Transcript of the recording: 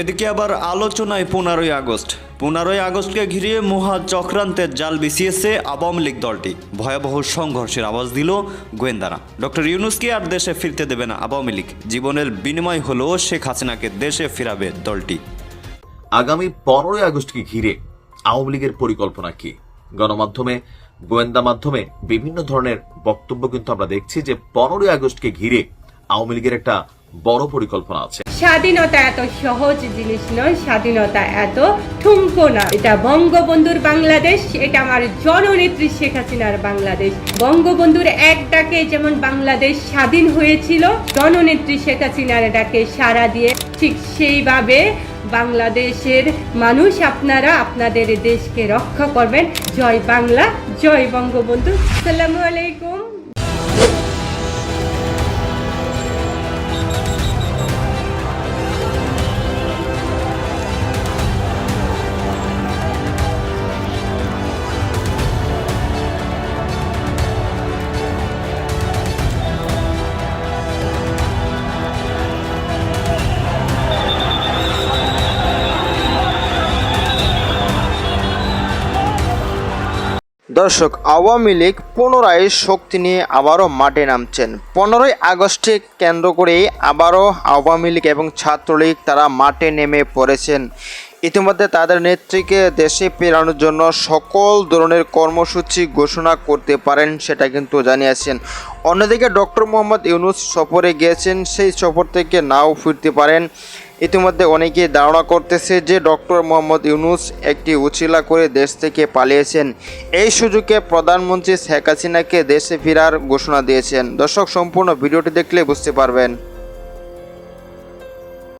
এদিকে আবার আলোচনায় পনেরোই আগস্ট। পনেরোই আগস্টকে ঘিরে মহা চক্রান্তের জাল বিছিয়েছে আওয়ামী লীগ দলটি। ভয়াবহ সংঘর্ষের আওয়াজ দিল গোয়েন্দারা। ডক্টর ইউনুসকে আর দেশে ফিরতে দেবে না আওয়ামী লীগ। জীবনের বিনিময় হলো শেখ হাসিনাকে দেশে ফেরাবে দলটি। আগামী পনেরোই আগস্টকে ঘিরে আওয়ামী লীগের পরিকল্পনা কি? গণমাধ্যমে, গোয়েন্দা মাধ্যমে বিভিন্ন ধরনের বক্তব্য কিন্তু আমরা দেখছি যে পনেরোই আগস্টকে ঘিরে আওয়ামী লীগের একটা বড় পরিকল্পনা আছে। স্বাধীনতা এত সহজ জিনিস নয়, স্বাধীনতা এত ঠুমকো না। এটা বঙ্গবন্ধুর বাংলাদেশ, এটা আমার জননেত্রী শেখ হাসিনার বাংলাদেশ। বঙ্গবন্ধুর এক ডাকে যেমন বাংলাদেশ স্বাধীন হয়েছিল, জননেত্রী শেখ হাসিনার ডাকে সাড়া দিয়ে ঠিক সেইভাবে বাংলাদেশের মানুষ আপনারা আপনাদের দেশকে রক্ষা করবেন। জয় বাংলা, জয় বঙ্গবন্ধু। আসসালামু আলাইকুম। দর্শক, আওয়ামী লীগ পুনরায় শক্তি নিয়ে আবারও মাঠে নামছেন। পনেরোই আগস্টে কেন্দ্র করে আবারও আওয়ামী লীগ এবং ছাত্রলীগ তারা মাঠে নেমে পড়েছেন। ইতিমধ্যে তাদের নেত্রীকে দেশে ফেরানোর জন্য সকল ধরনের কর্মসূচি ঘোষণা করতে পারেন সেটা কিন্তু জানিয়েছেন। অন্যদিকে ডক্টর মোহাম্মদ ইউনুস সফরে গিয়েছেন, সেই সফর থেকে নাও ফিরতে পারেন। ইতিমধ্যে অনেকেই ধারণা করতেছে যে ডক্টর মোহাম্মদ ইউনুস একটি উচিলা করে দেশ থেকে পালিয়েছেন। এই সুযোগে প্রধানমন্ত্রী শেখ হাসিনাকে দেশে ফেরার ঘোষণা দিয়েছেন। দর্শক, সম্পূর্ণ ভিডিওটি দেখলে বুঝতে পারবেন।